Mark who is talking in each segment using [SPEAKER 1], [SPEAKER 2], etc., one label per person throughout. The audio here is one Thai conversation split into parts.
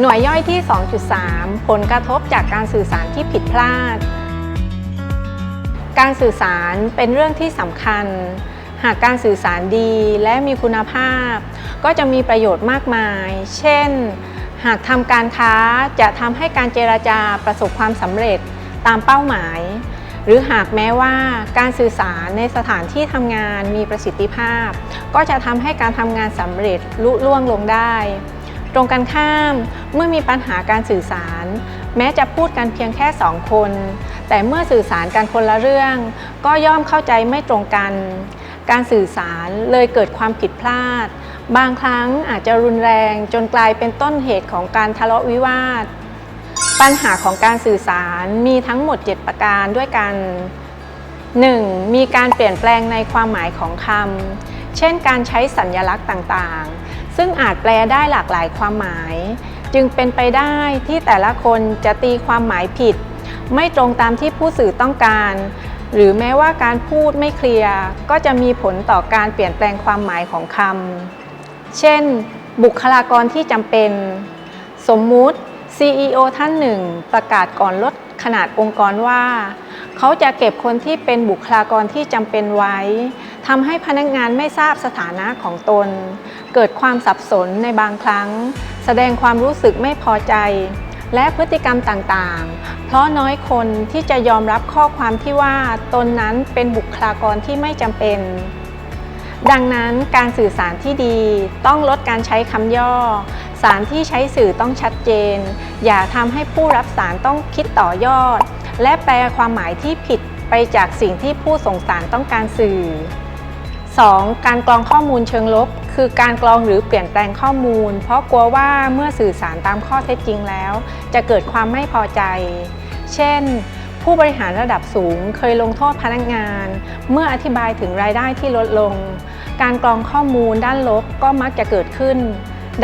[SPEAKER 1] หน่วยย่อยที่ 2.3 ผลกระทบจากการสื่อสารที่ผิดพลาด การสื่อสารเป็นเรื่องที่สำคัญ หากการสื่อสารดีและมีคุณภาพ ก็จะมีประโยชน์มากมาย เช่น หากทำการค้าจะทำให้การเจรจาประสบความสำเร็จตามเป้าหมาย หรือหากแม้ว่าการสื่อสารในสถานที่ทำงานมีประสิทธิภาพ ก็จะทำให้การทำงานสำเร็จลุล่วงลงได้ ตรงกันข้ามเมื่อมีปัญหาการสื่อสาร แม้จะพูดกันเพียงแค่สองคน แต่เมื่อสื่อสารกันคนละเรื่อง ก็ย่อมเข้าใจไม่ตรงกัน การสื่อสารเลยเกิดความผิดพลาด บางครั้งอาจจะรุนแรงจนกลายเป็นต้นเหตุของการทะเลาะวิวาท ปัญหาของการสื่อสารมีทั้งหมด 7 ประการด้วยกัน 1. มีการเปลี่ยนแปลงในความหมายของคำเช่นการใช้สัญญลักษณ์ต่างๆ ซึ่งอาจแปลได้หลากหลายความหมาย จึงเป็นไปได้ที่แต่ละคนจะตีความหมายผิด ไม่ตรงตามที่ผู้สื่อต้องการ หรือแม้ว่าการพูดไม่เคลียร์ก็จะมีผลต่อการเปลี่ยนแปลงความหมายของคำเช่น บุคลากรที่จำเป็น สมมุติ CEO ท่านหนึ่ง ประกาศก่อนลดขนาดองค์กรว่า เขาจะเก็บคนที่เป็นบุคลากรที่จำเป็นไว้ ทำให้พนักงานไม่ทราบสถานะของตน เกิดความสับสนในบางครั้ง แสดงความรู้สึกไม่พอใจ และพฤติกรรมต่างๆ เพราะน้อยคนที่จะยอมรับข้อความที่ว่าตนนั้นเป็นบุคลากรที่ไม่จำเป็น ดังนั้นการสื่อสารที่ดีต้องลดการใช้คำย่อ สารที่ใช้สื่อต้องชัดเจน อย่าทำให้ผู้รับสารต้องคิดต่อยอด และแปลความหมายที่ผิดไปจากสิ่งที่ผู้ส่งสารต้องการสื่อ 2. การกรองข้อมูลเชิงลบ คือการกรองหรือเปลี่ยนแปลงข้อมูล เพราะกลัวว่าเมื่อสื่อสารตามข้อเท็จจริงแล้ว จะเกิดความไม่พอใจ เช่น ผู้บริหารระดับสูงเคยลงโทษพนักงาน เมื่ออธิบายถึงรายได้ที่ลดลง การกรองข้อมูลด้านลบก็มักจะเกิดขึ้น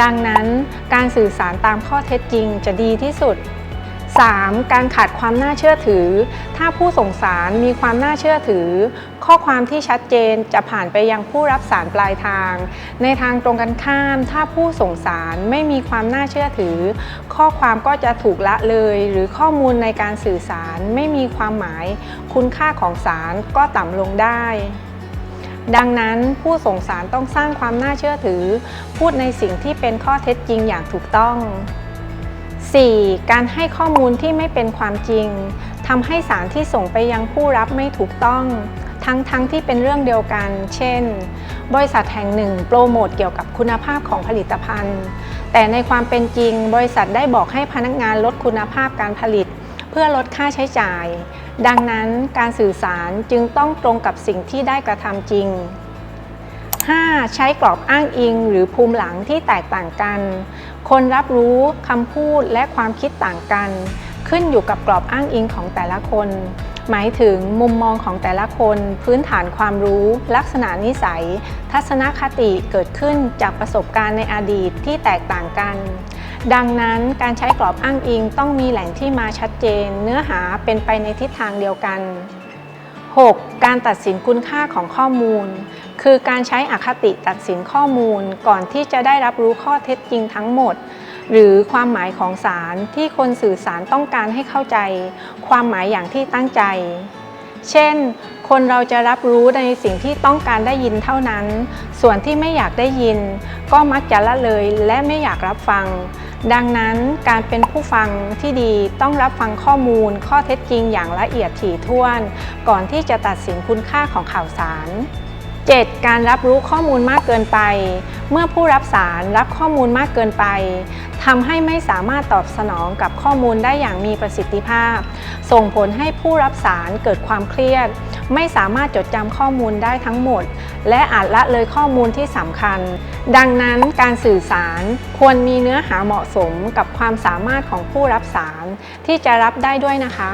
[SPEAKER 1] ดังนั้นการสื่อสารตามข้อเท็จจริงจะดีที่สุด 3. การขาดความน่าเชื่อถือ ถ้าผู้ส่งสารมีความน่าเชื่อถือ ข้อความที่ชัดเจนจะผ่านไปยังผู้รับสารปลายทาง ในทางตรงกันข้าม ถ้าผู้ส่งสารไม่มีความน่าเชื่อถือ ข้อความก็จะถูกละเลย หรือข้อมูลในการสื่อสารไม่มีความหมาย คุณค่าของสารก็ต่ำลงได้ดังนั้นผู้ส่งสารต้องสร้างความน่าเชื่อถือ พูดในสิ่งที่เป็นข้อเท็จจริงอย่างถูกต้อง 4. การให้ข้อมูลที่ไม่เป็นความจริงทำให้สารที่ส่งไปยังผู้รับไม่ถูกต้อง ทั้งๆทที่เป็นเรื่องเดียวกัน เช่น บริษัทแห่งหนึ่งโปรโมทเกี่ยวกับคุณภาพของผลิตภัณฑ์ แต่ในความเป็นจริง บริษัทได้บอกให้พนักงานลดคุณภาพการผลิต เพื่อลดค่าใช้จ่าย ดังนั้นการสื่อสารจึงต้องตรงกับสิ่งที่ได้กระทำจริง 5. ใช้กรอบอ้างอิง หรือภูมิหลังที่แตกต่างกัน คนรับรู้คำพูดและความคิดต่างกัน ขึ้นอยู่กับกรอบอ้างอิงของแต่ละคน หมายถึงมุมมองของแต่ละคน พื้นฐานความรู้ ลักษณะนิสัย ทัศนคติเกิดขึ้นจากประสบการณ์ในอดีตที่แตกต่างกันดังนั้นการใช้กรอบอ้างอิงต้องมีแหล่งที่มาชัดเจน เนื้อหาเป็นไปในทิศทางเดียวกัน 6. การตัดสินคุณค่าของข้อมูล คือการใช้อคติตัดสินข้อมูลก่อนที่จะได้รับรู้ข้อเท็จจริงทั้งหมด หรือความหมายของสารที่คนสื่อสารต้องการให้เข้าใจ ความหมายอย่างที่ตั้งใจ เช่น คนเราจะรับรู้ในสิ่งที่ต้องการได้ยินเท่านั้น ส่วนที่ไม่อยากได้ยิน ก็มักจะละเลยและไม่อยากรับฟัง ดังนั้นการเป็นผู้ฟังที่ดีต้องรับฟังข้อมูล ข้อเท็จจริงอย่างละเอียดถี่ถ้วน ก่อนที่จะตัดสินคุณค่าของข่าวสาร 7. การรับรู้ข้อมูลมากเกินไป เมื่อผู้รับสารรับข้อมูลมากเกินไปทำให้ไม่สามารถตอบสนองกับข้อมูลได้อย่างมีประสิทธิภาพ ส่งผลให้ผู้รับสารเกิดความเครียด ไม่สามารถจดจำข้อมูลได้ทั้งหมด และอาจละเลยข้อมูลที่สำคัญ ดังนั้นการสื่อสารควรมีเนื้อหาเหมาะสมกับความสามารถของผู้รับสารที่จะรับได้ด้วยนะคะ